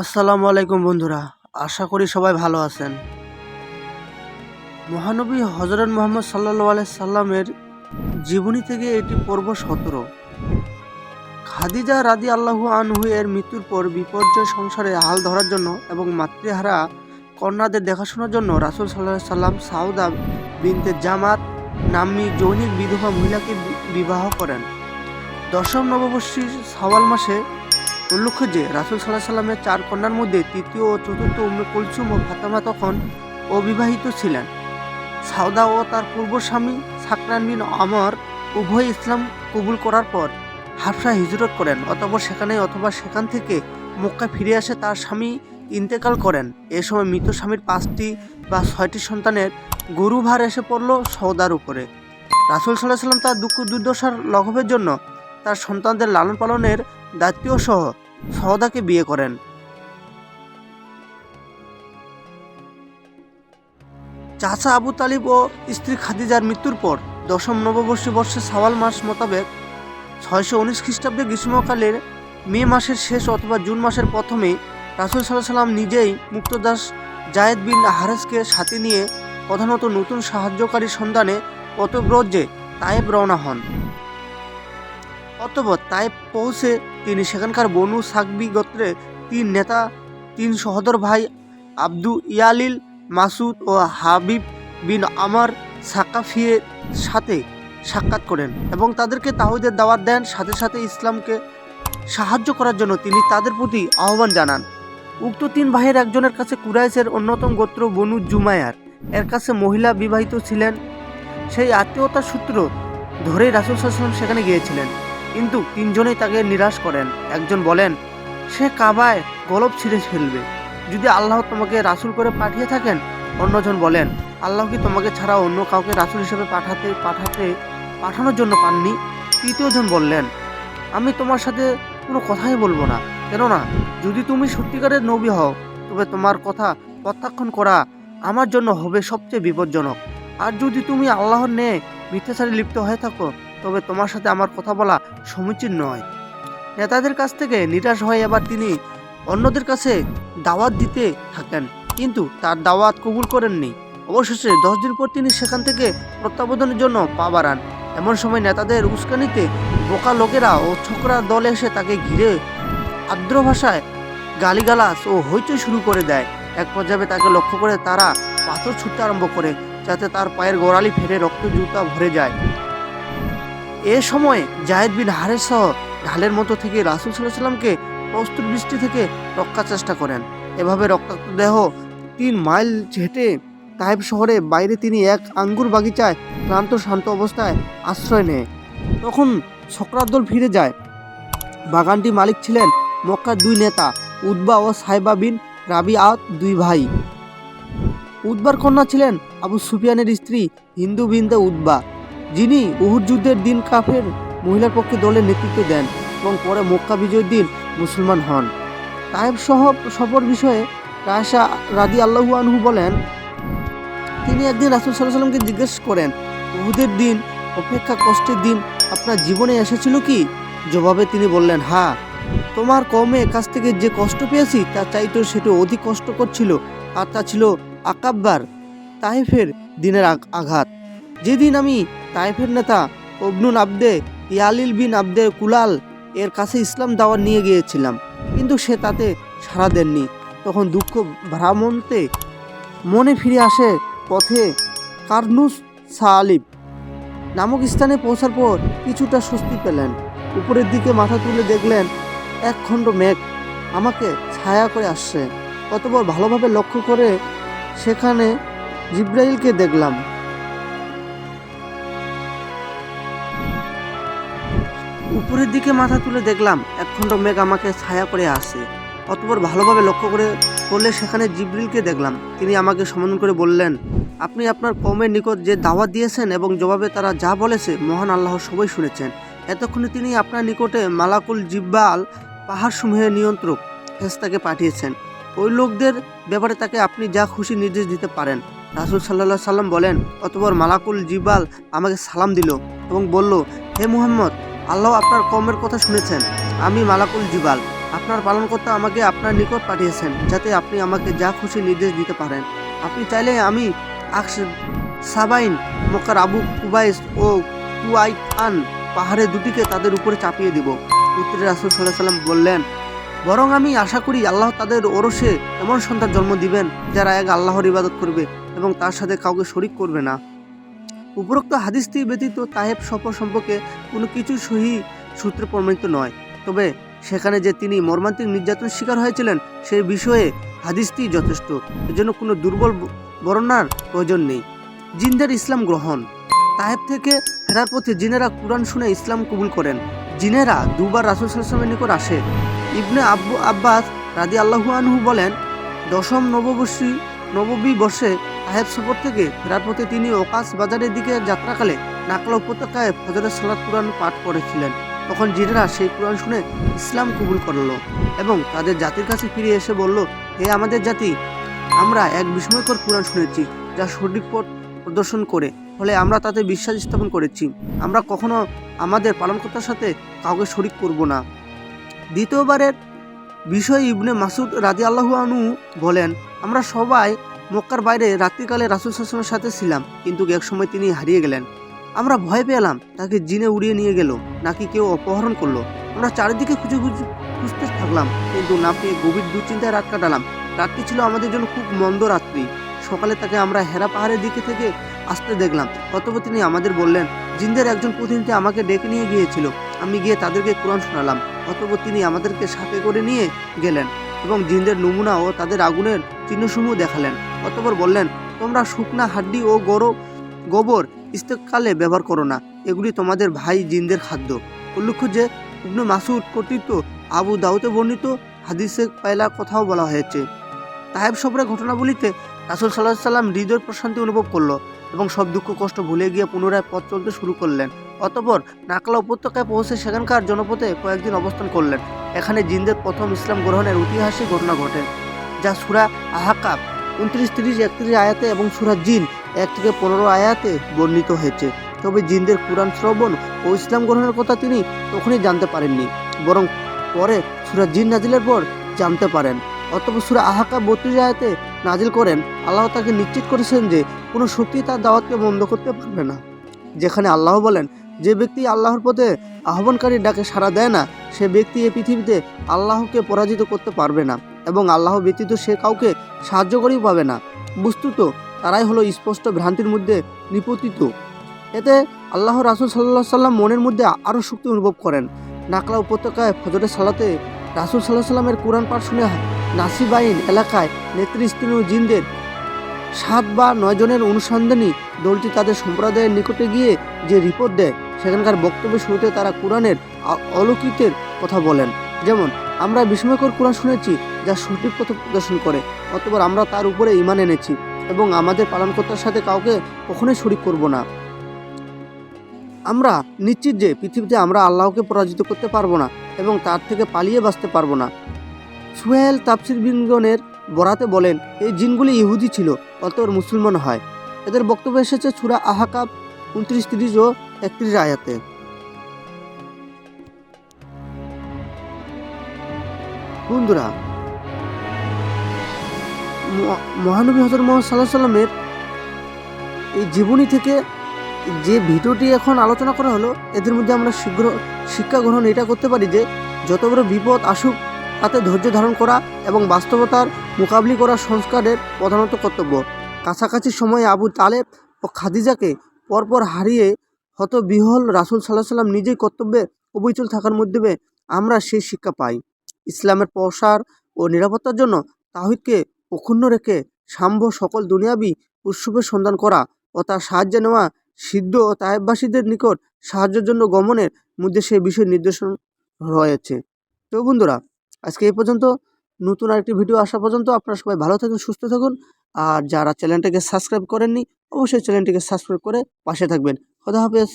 আসসালামু আলাইকুম বন্ধুরা, আশা করি সবাই ভালো আছেন। মহানবী হজরত মোহাম্মদ সাল্লা আলাই সাল্লামের জীবনী থেকে এটি পর্ব সতেরো। খাদিজা রাদি আল্লাহু আনহু এর মৃত্যুর পর বিপর্যয় সংসারে হাল ধরার জন্য এবং মাতৃহারা কন্যাদের দেখাশোনার জন্য রাসুল সাল্লাহ সাল্লাম সাউদা বিনতে জামাত নাম্নী জৈনিক বিধবা মহিলাকে বিবাহ করেন। দশম নববর্ষীর সাওয়াল মাসে উল্লেখ্য যে রাসুল সাল্লাহ সাল্লামের চার কন্যার মধ্যে তৃতীয় ও চতুর্থ উম্মে কুলসুম ও ফাতেমা তখন অবিবাহিত ছিলেন। সাউদা ও তার পূর্ব স্বামী সাকরান বিন আমর উভয় ইসলাম কবুল করার পর হাফসা হিজরত করেন, অতঃপর সেখানে অথবা সেখান থেকে মক্কা ফিরে আসে তার স্বামী ইন্তেকাল করেন। এ সময় মৃত স্বামীর পাঁচটি বা ছয়টি সন্তানের গরুভার এসে পড়ল সৌদার উপরে। রাসুল সাল্লাহ সাল্লাম তার দুঃখ দুর্দশার লঘবের জন্য তার সন্তানদের লালন পালনের দায়িত্ব সহ সহদাকে বিয়ে করেন। চাচা আবু তালিব ও স্ত্রী খাদিজার মৃত্যুর পর দশম নববর্ষী বর্ষে সাওয়াল মাস মোতাবেক ছয়শো উনিশ খ্রিস্টাব্দে গ্রীষ্মকালের মে মাসের শেষ অথবা জুন মাসের প্রথমে রাসুল সাল্লাহ সাল্লাম নিজেই মুক্তদাস জায়েদ বিন হারেসকে সাথে নিয়ে প্রধানত নতুন সাহায্যকারী সন্ধানে পথব্রজে তায়েব রওনা হন। অতঃপর তাই পৌঁছে তিনি সেখানকার বনু সাকবি গোত্রে তিন নেতা, তিন সহদর ভাই আব্দু ইয়ালিল মাসুদ ও হাবিব বিন আমার সাকাফিয়ের সাথে সাক্ষাৎ করেন এবং তাদেরকে তাহিদের দাওয়াত দেন। সাথে সাথে ইসলামকে সাহায্য করার জন্য তিনি তাদের প্রতি আহ্বান জানান। উক্ত তিন ভাইয়ের একজনের কাছে কুরাইশের অন্যতম গোত্র বনু জুমায়ার এর কাছে মহিলা বিবাহিত ছিলেন। সেই আত্মীয়তার সূত্র ধরেই রাসুল সাল্লাম সেখানে গিয়েছিলেন। কিন্তু তিনজনেই তাকে নিরাশ করেন। একজন বলেন, সে কাবায় গলব ছিঁড়ে ফেলবে। যদি আল্লাহ তোমাকে রাসুল করে পাঠিয়ে থাকেন? অন্যজন বলেন, আল্লাহ কি তোমাকে ছাড়া অন্য কাউকে রাসুল হিসেবে পাঠাতে পাঠাতে, পাঠানোর জন্য পাননি? তৃতীয়জন বললেন, আমি তোমার সাথে কোনো কথাই বলব না। কেননা, যদি তুমি সত্যিকারের নবী হও, তবে তোমার কথা প্রত্যাখ্যান করা আমার জন্য হবে সবচেয়ে বিপজ্জনক। আর যদি তুমি আল্লাহর নে মিথ্যাচারে লিপ্ত হয়ে থাকো তবে তোমার সাথে আমার কথা বলা সমীচীন নয়। নেতাদের কাছ থেকে নিরাশ হয়ে এবার তিনি অন্যদের কাছে দাওয়াত দিতে থাকেন, কিন্তু তার দাওয়াত কবুল করেননি। অবশেষে দশ দিন পর তিনি সেখান থেকে প্রত্যাবর্তনের জন্য পা বাড়ান। এমন সময় নেতাদের উস্কানিতে বোকা লোকেরা ও ছোকরা দল এসে তাকে ঘিরে আর্দ্র ভাষায় গালিগালাজ ও হইচই শুরু করে দেয়। এক পর্যায়ে তাকে লক্ষ্য করে তারা পাথর ছুটতে আরম্ভ করে, যাতে তার পায়ের গোড়ালি ফেরে রক্ত জুতা ভরে যায়। এ সময় জায়েদ বিন হারেস সহ ঢালের মতো থেকে রাসুল সাল্লামকে প্রস্তুর বৃষ্টি থেকে রক্ষার চেষ্টা করেন। এভাবে রক্তাক্ত দেহ তিন মাইল হেঁটে তাইব শহরে বাইরে তিনি এক আঙ্গুর বাগিচায় ক্লান্ত, শান্ত অবস্থায় আশ্রয় নেয়। তখন সকরার ফিরে যায়। বাগানটি মালিক ছিলেন মক্কার দুই নেতা উদ্বা ও সাইবা বিন রাবি আত দুই ভাই। উদ্বার কন্যা ছিলেন আবু সুফিয়ানের স্ত্রী হিন্দু বিন্দা উদ্বা যিনি উহুর যুদ্ধের দিন কাফের মহিলার পক্ষে দলের নেতৃত্ব দেন এবং পরে মক্কা বিজয়ের দিন মুসলমান হন। তায়েব সহ সফর বিষয়ে রায়সা রাদি আল্লাহু আনহু বলেন, তিনি একদিন রাসুল সাল্লাহ সাল্লামকে জিজ্ঞেস করেন, উহুদের দিন, অপেক্ষা কষ্টের দিন আপনার জীবনে এসেছিল কি? জবাবে তিনি বললেন হ্যাঁ তোমার কমে কাছ থেকে যে কষ্ট পেয়েছি তা চাইতো সেটা অধিক কষ্টকর ছিল আর তা ছিল আকাব্বার তাইফের দিনের আঘাত। যেদিন আমি তাইফের নেতা অবনুল আবদে ইয়ালিল বিন আবদে কুলাল এর কাছে ইসলাম দাওয়াত নিয়ে গিয়েছিলাম। কিন্তু সে তাতে সাড়া দেননি। তখন দুঃখ ভ্রামন্তে মনে ফিরে আসে পথে কার্নুস সালিব নামক স্থানে পৌঁছার পর কিছুটা স্বস্তি পেলেন। উপরের দিকে মাথা তুলে দেখলেন এক খণ্ড মেঘ আমাকে ছায়া করে আসছে। অতপর ভালোভাবে লক্ষ্য করে সেখানে জিব্রাইলকে দেখলাম। উপরের দিকে মাথা তুলে দেখলাম, একখণ্ড মেঘ আমাকে ছায়া করে আসে অতপর ভালোভাবে লক্ষ্য করে, করলে সেখানে জিব্রিলকে দেখলাম। তিনি আমাকে সম্বোধন করে বললেন, আপনি আপনার কমের নিকট যে দাওয়াত দিয়েছেন এবং জবাবে তারা যা বলেছে, মহান আল্লাহ সবাই শুনেছেন। এতক্ষণে তিনি আপনার নিকটে মালাকুল জিব্বাল পাহাড়সমূহের নিয়ন্ত্রক ফেস্তাকে পাঠিয়েছেন। ওই লোকদের ব্যাপারে তাকে আপনি যা খুশি নির্দেশ দিতে পারেন। রাসুল সাল্লাহ সাল্লাম বলেন, অতপর মালাকুল জিব্বাল আমাকে সালাম দিল এবং বলল, হে মুহাম্মদ আল্লাহ আপনার কমের কথা শুনেছেন। আমি মালাকুল জিবাল। আপনার পালনকর্তা আমাকে আপনার নিকট পাঠিয়েছেন যাতে আপনি আমাকে যা খুশি নির্দেশ দিতে পারেন। আপনি চাইলে আমি আকস সাবাইন, মক্কার আবু কুবাইস ও কুয়াই আন পাহাড়ে দুটিকে তাদের উপরে চাপিয়ে দিব। উত্তরে রাসুল সাল্লাহ সাল্লাম বললেন, বরং আমি আশা করি আল্লাহ তাদের ওরসে এমন সন্তান জন্ম দিবেন যারা এক আল্লাহর ইবাদত করবে এবং তার সাথে কাউকে শরিক করবে না। উপরোক্ত হাদিসটি ব্যতীত তাহেব সফর সম্পর্কে কোনো কিছু সহি সূত্রে প্রমাণিত নয়। তবে সেখানে যে তিনি মর্মান্তিক নির্যাতন শিকার হয়েছিলেন, সেই বিষয়ে হাদিসটি যথেষ্ট। এজন্য কোনো দুর্বল ব- বর্ণনার প্রয়োজন নেই। জিনদের ইসলাম গ্রহণ। তাহেব থেকে ফেরার পথে জিনেরা কোরআন শুনে ইসলাম কবুল করেন। জিনেরা দুবার রাসুল সাল্লামের নিকট আসে। ইবনে আব্বু আব্বাস রাদি আল্লাহু আনহু বলেন, দশম নববর্ষী নববী বর্ষে তাহেব সফর থেকে ফেরার পথে তিনি ওকাশ বাজারের দিকে যাত্রাকালে নাকলা উপত্যকায় ফজরের সালাত কোরআন পাঠ করেছিলেন। তখন জিনেরা সেই কোরআন শুনে ইসলাম কবুল করল এবং তাদের জাতির কাছে ফিরে এসে বলল, হে আমাদের জাতি, আমরা এক বিস্ময়কর কোরআন শুনেছি যা সঠিক পথ প্রদর্শন করে, ফলে আমরা তাতে বিশ্বাস স্থাপন করেছি। আমরা কখনো আমাদের পালনকর্তার সাথে কাউকে শরিক করব না। দ্বিতীয়বারের বিষয় ইবনে মাসুদ রাজি আল্লাহু আনু বলেন, আমরা সবাই মক্কার বাইরে রাত্রিকালে রাসুল সাসমের সাথে ছিলাম, কিন্তু এক সময় তিনি হারিয়ে গেলেন। আমরা ভয় পেলাম, তাকে জিনে উড়িয়ে নিয়ে গেল, নাকি কেউ অপহরণ করল। আমরা চারিদিকে খুঁজে খুঁজে খুঁজতে থাকলাম, কিন্তু না পেয়ে গভীর দুশ্চিন্তায় রাত কাটালাম। রাতটি ছিল আমাদের জন্য খুব মন্দ রাত্রি। সকালে তাকে আমরা হেরা পাহাড়ের দিকে থেকে আসতে দেখলাম। অতপর তিনি আমাদের বললেন, জিন্দের একজন প্রতিনিধি আমাকে ডেকে নিয়ে গিয়েছিল। আমি গিয়ে তাদেরকে কোরআন শোনালাম। অতপর তিনি আমাদেরকে সাথে করে নিয়ে গেলেন এবং জিনদের নমুনা ও তাদের আগুনের চিহ্নসমূহ দেখালেন। অতপর বললেন, তোমরা শুকনা হাড্ডি ও গরো, গোবর ইস্তেকালে ব্যবহার করো না। এগুলি তোমাদের ভাই জিনদের খাদ্য। উল্লেখ্য যে, ইবনু মাসুদ কর্তৃত্ব আবু দাউতে বর্ণিত হাদিসে পায়লা কথাও বলা হয়েছে। তাহেব সফরের ঘটনাবলিতে রাসুল সাল্লাহ সাল্লাম হৃদয় প্রশান্তি অনুভব করল এবং সব দুঃখ কষ্ট ভুলে গিয়ে পুনরায় পথ চলতে শুরু করলেন। অতপর নাকলা উপত্যকায় পৌঁছে সেখানকার জনপথে কয়েকদিন অবস্থান করলেন। এখানে জিনদের প্রথম ইসলাম গ্রহণের ঐতিহাসিক ঘটনা ঘটে, যা সুরা আহাকাব উনত্রিশ, তিরিশ, একত্রিশ আয়াতে এবং সুরা জিন এক থেকে পনেরো আয়াতে বর্ণিত হয়েছে। তবে জিনদের কোরআন শ্রবণ ও ইসলাম গ্রহণের কথা তিনি তখনই জানতে পারেননি, বরং পরে সুরা জিন নাজিলের পর জানতে পারেন। অতপর সুরা আহাকা বত্রিশ আয়াতে নাজিল করেন, আল্লাহ তাকে নিশ্চিত করেছেন যে কোনো শক্তি তার দাওয়াতকে বন্ধ করতে পারবে না। যেখানে আল্লাহ বলেন, যে ব্যক্তি আল্লাহর পথে আহ্বানকারীর ডাকে সাড়া দেয় না, সে ব্যক্তি এই পৃথিবীতে আল্লাহকে পরাজিত করতে পারবে না। এবং আল্লাহ ব্যতীত সে কাউকে সাহায্যকারীও পাবে না। বস্তুত তারাই হলো স্পষ্ট ভ্রান্তির মধ্যে নিপতিত। এতে আল্লাহ রাসুল সাল্লাহ সাল্লাম মনের মধ্যে আরও শক্তি অনুভব করেন। নাকলা উপত্যকায় ফজরের সালাতে রাসুল সাল্লাহ সাল্লামের কোরআন পাঠ শুনে নাসিবাইন এলাকায় নেতৃস্থানীয় জিনদের সাত বা নয় জনের অনুসন্ধানী দলটি তাদের সম্প্রদায়ের নিকটে গিয়ে যে রিপোর্ট দেয়, সেখানকার বক্তব্যের শুরুতে তারা কোরআনের অলৌকিকের কথা বলেন। যেমন আমরা বিস্ময়কর কোরআন শুনেছি যা সঠিক পথ প্রদর্শন করে, অতপর আমরা তার উপরে ইমান এনেছি এবং আমাদের পালনকর্তার সাথে কাউকে কখনোই শরিক করব না। আমরা নিশ্চিত যে পৃথিবীতে আমরা আল্লাহকে পরাজিত করতে পারব না এবং তার থেকে পালিয়ে বাঁচতে পারব না। সুহেল তাপসির বিনগণের বরাতে বলেন, এই জিনগুলি ইহুদি ছিল অতর মুসলমান হয়। এদের বক্তব্য এসেছে সুরা আহাকাব উনত্রিশ তিরিশ ও একত্রিশ আয়াতে। বন্ধুরা মহানবী হজর মোহাম্মদ সাল্লাহ সাল্লামের এই জীবনী থেকে যে ভিডিওটি এখন আলোচনা করা হলো, এদের মধ্যে আমরা শীঘ্র শিক্ষা গ্রহণ এটা করতে পারি যে, যত বড় বিপদ আসুক, তাতে ধৈর্য ধারণ করা এবং বাস্তবতার মোকাবিলা করা সংস্কারের প্রধানত কর্তব্য। কাছাকাছি সময়ে আবু তালেব ও খাদিজাকে পরপর হারিয়ে হত বিহল রাসুল সাল্লাহ সাল্লাম নিজেই কর্তব্যে অবিচল থাকার মধ্যে আমরা সেই শিক্ষা পাই। ইসলামের প্রসার ও নিরাপত্তার জন্য তাহিদকে অক্ষুণ্ণ রেখে সাম্য সকল দুনিয়াবি উৎসবের সন্ধান করা ও তার সাহায্য নেওয়া সিদ্ধ ও তাহেববাসীদের নিকট সাহায্যের জন্য গমনের মধ্যে সে বিষয় নির্দেশন রয়েছে। তো বন্ধুরা, আজকে এই পর্যন্ত। নতুন আরেকটি ভিডিও আসা পর্যন্ত আপনারা সবাই ভালো থাকুন, সুস্থ থাকুন। আর যারা চ্যানেলটিকে সাবস্ক্রাইব করেননি, অবশ্যই চ্যানেলটিকে সাবস্ক্রাইব করে পাশে থাকবেন। খোদা হাফেজ।